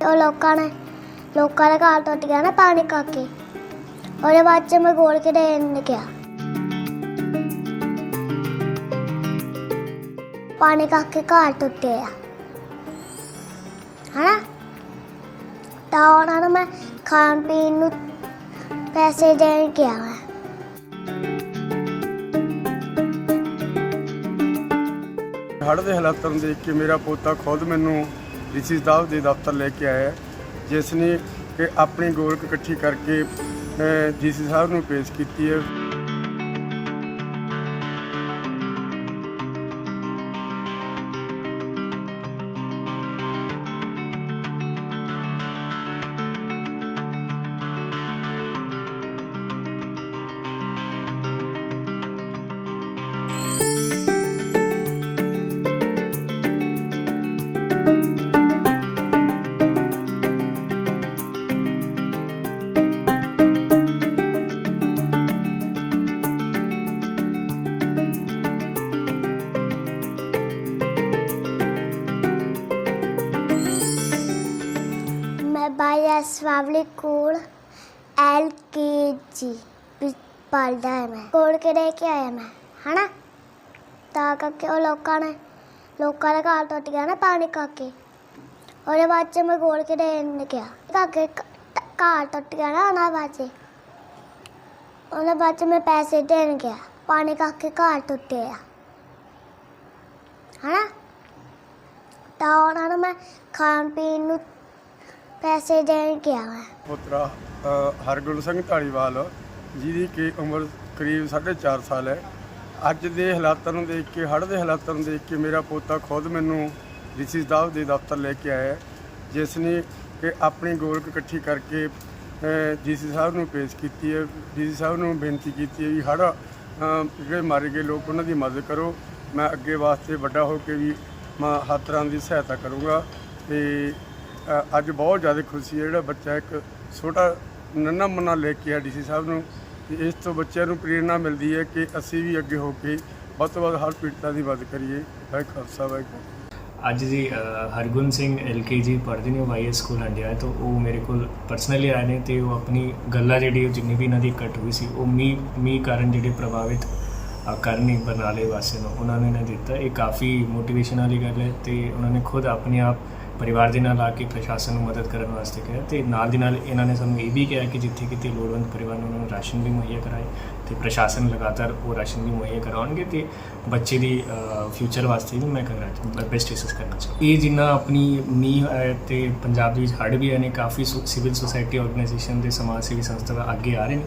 ਉਹ ਲੋਕਾਂ ਨੇ ਲੋਕਾਂ ਦੇ ਘਰ ਟੁੱਟ ਗਿਆ ਨਾ ਪਾਣੀ ਕਰਕੇ ਉਹਦੇ ਬਾਅਦ ਚ ਮੈਂ ਗੋਲ ਕੇ ਦੇਣ ਗਿਆ ਪਾਣੀ ਕਰਕੇ ਘਰ ਟੁੱਟੇ ਆ ਹਨਾ ਤਾਂ ਉਹਨਾਂ ਨੂੰ ਮੈਂ ਖਾਣ ਪੀਣ ਨੂੰ ਪੈਸੇ ਦੇਣ ਗਿਆ ਮੈਂ ਹੜ੍ਹ ਦੇ ਹਾਲਾਤਾਂ ਨੂੰ ਦੇਖ ਕੇ ਮੇਰਾ ਪੋਤਾ ਖੁਦ ਮੈਨੂੰ ਡੀਸੀ ਸਾਹਿਬ ਦੇ ਦਫ਼ਤਰ ਲੈ ਕੇ ਆਇਆ ਜਿਸ ਨੇ ਆਪਣੀ ਗੋਲਕ ਇਕੱਠੀ ਕਰਕੇ ਡੀਸੀ ਸਾਹਿਬ ਨੂੰ ਪੇਸ਼ ਕੀਤੀ ਹੈ। ਮੈਂ ਬਾਇਆ ਕੋਲ, ਐਲ ਕੇ ਜੀ ਪੜਦਾ ਹੈ ਮੈਂ। ਕੋਲ ਕੇ ਦੇ ਕੇ ਆਇਆ ਮੈਂ, ਹਨਾ? ਤਾਂ ਕਰਕੇ ਉਹ ਲੋਕਾਂ ਨੇ, ਲੋਕਾਂ ਦੇ ਘਰ ਟੁੱਟ ਗਿਆ ਨਾ ਪਾਣੀ ਕਰਕੇ। ਉਹਦੇ ਬਾਅਦ ਚ ਮੈਂ ਗੋਲ ਕੇ ਦੇਣ ਗਿਆ ਕਾਕੇ ਘਰ ਟੁੱਟ ਗਿਆ ਨਾ ਉਹਨਾਂ ਬਾਅਦ ਚ। ਉਹਨਾਂ ਬਾਅਦ ਚ ਮੈਂ ਪੈਸੇ ਦੇਣ ਗਿਆ, ਪਾਣੀ ਕਰਕੇ ਘਰ ਟੁੱਟੇ ਆ। ਹਨਾ? ਤਾਂ ਉਹਨਾਂ ਨੂੰ ਮੈਂ ਖਾਣ ਪੀਣ ਨੂੰ ਪੈਸੇ ਦੇਣ ਗਿਆ ਮੈਂ ਪੁੱਤਰਾ ਹਰਗੁਣ ਸਿੰਘ ਢਾਲੀਵਾਲ ਜਿਹਦੀ ਕਿ ਉਮਰ ਕਰੀਬ 4.5 ਸਾਲ ਹੈ। ਅੱਜ ਦੇ ਹਾਲਾਤਾਂ ਨੂੰ ਦੇਖ ਕੇ, ਹੜ੍ਹ ਦੇ ਹਾਲਾਤਾਂ ਨੂੰ ਦੇਖ ਕੇ ਮੇਰਾ ਪੋਤਾ ਖੁਦ ਮੈਨੂੰ ਡੀਸੀ ਸਾਹਿਬ ਦੇ ਦਫ਼ਤਰ ਲੈ ਕੇ ਆਇਆ ਜਿਸ ਨੇ ਕਿ ਆਪਣੀ ਗੋਲਕ ਇਕੱਠੀ ਕਰਕੇ ਡੀਸੀ ਸਾਹਿਬ ਨੂੰ ਪੇਸ਼ ਕੀਤੀ ਹੈ। ਡੀਸੀ ਸਾਹਿਬ ਨੂੰ ਬੇਨਤੀ ਕੀਤੀ ਹੈ ਵੀ ਹੜ੍ਹ ਜਿਹੜੇ ਮਾਰੇ ਗਏ ਲੋਕ, ਉਹਨਾਂ ਦੀ ਮਦਦ ਕਰੋ। ਮੈਂ ਅੱਗੇ ਵਾਸਤੇ ਵੱਡਾ ਹੋ ਕੇ ਵੀ ਮੈਂ ਹਰ ਤਰ੍ਹਾਂ ਦੀ ਸਹਾਇਤਾ ਕਰੂੰਗਾ ਤੇ ਅੱਜ ਬਹੁਤ ਜ਼ਿਆਦਾ ਖੁਸ਼ੀ ਹੈ। ਜਿਹੜਾ ਬੱਚਾ ਇੱਕ ਛੋਟਾ ਨੰਨਾ ਮੁੰਨਾ ਲੈ ਕੇ ਆ ਡੀਸੀ ਸਾਹਿਬ ਨੂੰ ਇਸ ਤੋਂ ਬੱਚਿਆਂ ਨੂੰ ਪ੍ਰੇਰਣਾ ਮਿਲਦੀ ਹੈ ਕਿ ਅਸੀਂ ਵੀ ਅੱਗੇ ਹੋ ਕੇ ਵੱਧ ਤੋਂ ਵੱਧ ਹਰ ਪੀੜਤਾਂ ਦੀ ਮਦਦ ਕਰੀਏ। ਵਾਹਿਗੁਰੂ ਖਾਲਸਾ ਵਾਹਿਗੁਰੂ ਅੱਜ ਜੀ ਅ, ਹਰਗੁਣ ਸਿੰਘ ਐਲਕੇਜੀ ਪੜ੍ਹਦੇ ਨੇ ਵਾਈਐਸ ਸਕੂਲ ਹੰਡਿਆ ਤੋਂ। ਉਹ ਮੇਰੇ ਕੋਲ ਪਰਸਨਲੀ ਆਏ ਨੇ ਤੇ ਉਹ ਆਪਣੀ ਗੱਲਾਂ ਜਿਹੜੀ ਉਹ ਜਿੰਨੀ ਵੀ ਇਹਨਾਂ ਦੀ ਇਕੱਠ ਹੋਈ ਸੀ ਉਹ ਮੀ ਮੀ ਕਾਰਨ ਜਿਹੜੇ ਪ੍ਰਭਾਵਿਤ ਕਰਨੀ ਬਰਨਾਲੇ ਵਾਸੀਆਂ ਨੂੰ ਉਹਨਾਂ ਨੇ ਨਾ ਦਿੱਤਾ। ਇਹ ਕਾਫੀ ਮੋਟੀਵੇਸ਼ਨ ਵਾਲੀ ਗੱਲ ਹੈ ਤੇ ਉਹਨਾਂ ਨੇ ਖੁਦ ਆਪਣੇ ਆਪ ਪਰਿਵਾਰ ਦੇ ਨਾਲ ਆ ਕੇ ਪ੍ਰਸ਼ਾਸਨ ਨੂੰ ਮਦਦ ਕਰਨ ਵਾਸਤੇ ਕਿਹਾ ਤੇ ਨਾਲ ਦੀ ਨਾਲ ਇਹਨਾਂ ਨੇ ਸਾਨੂੰ ਇਹ ਵੀ ਕਿਹਾ ਕਿ ਜਿੱਥੇ ਕਿਤੇ ਲੋੜਵੰਦ ਪਰਿਵਾਰ ਨੂੰ ਉਹਨਾਂ ਨੂੰ ਰਾਸ਼ਨ ਵੀ ਮੁਹੱਈਆ ਕਰਾਏ ਤੇ ਪ੍ਰਸ਼ਾਸਨ ਲਗਾਤਾਰ ਉਹ ਰਾਸ਼ਨ ਵੀ ਮੁਹੱਈਆ ਕਰਾਉਣਗੇ ਤੇ ਬੱਚੇ ਦੀ ਫਿਊਚਰ ਵਾਸਤੇ ਵੀ ਮੈਂ ਕੰਗ੍ਰੈਟ ਬੈਸਟ ਵਿਸ਼ੇਸ ਕਰਨਾ ਚਾਹੁੰਦਾ। ਇਹ ਜਿੰਨਾ ਆਪਣੀ ਮੀਂਹ ਹੈ ਤੇ ਪੰਜਾਬ ਦੇ ਵਿੱਚ ਹੜ੍ਹ ਵੀ ਆਏ ਨੇ, ਕਾਫੀ ਸਿਵਲ ਸੁਸਾਇਟੀ ਆਰਗੇਨਾਈਜੇਸ਼ਨ ਦੇ ਸਮਾਜ ਸੇਵੀ ਸੰਸਥਾ ਅੱਗੇ ਆ ਰਹੇ ਨੇ।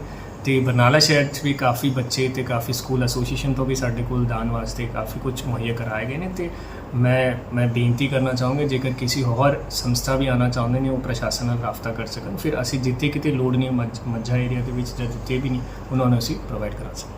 ਤੇ ਬਰਨਾਲਾ ਸ਼ਹਿਰ 'ਚ ਵੀ ਕਾਫੀ ਬੱਚੇ ਤੇ ਕਾਫੀ ਸਕੂਲ ਐਸੋਸੀਏਸ਼ਨ ਤੋਂ ਵੀ ਸਾਡੇ ਕੋਲ ਦਾਨ ਵਾਸਤੇ ਕਾਫੀ ਕੁਝ ਮੁਹੱਈਆ ਕਰਾਏ ਗਏ ਨੇ ਤੇ ਮੈਂ ਮੈਂ ਬੇਨਤੀ ਕਰਨਾ ਚਾਹੂੰਗਾ ਜੇਕਰ ਕਿਸੇ ਹੋਰ ਸੰਸਥਾ ਵੀ ਆਉਣਾ ਚਾਹੁੰਦੇ ਨੇ ਉਹ ਪ੍ਰਸ਼ਾਸਨ ਨਾਲ ਰਾਬਤਾ ਕਰ ਸਕਣ, ਫਿਰ ਅਸੀਂ ਜਿੱਥੇ ਕਿਤੇ ਲੋੜ ਨਹੀਂ, ਮੱਝ- ਮੱਝਾ ਏਰੀਆ ਦੇ ਵਿੱਚ ਜਾਂ ਜਿੱਥੇ ਵੀ ਨਹੀਂ, ਉਹਨਾਂ ਨੂੰ ਅਸੀਂ ਪ੍ਰੋਵਾਈਡ ਕਰਾ ਸਕਦੇ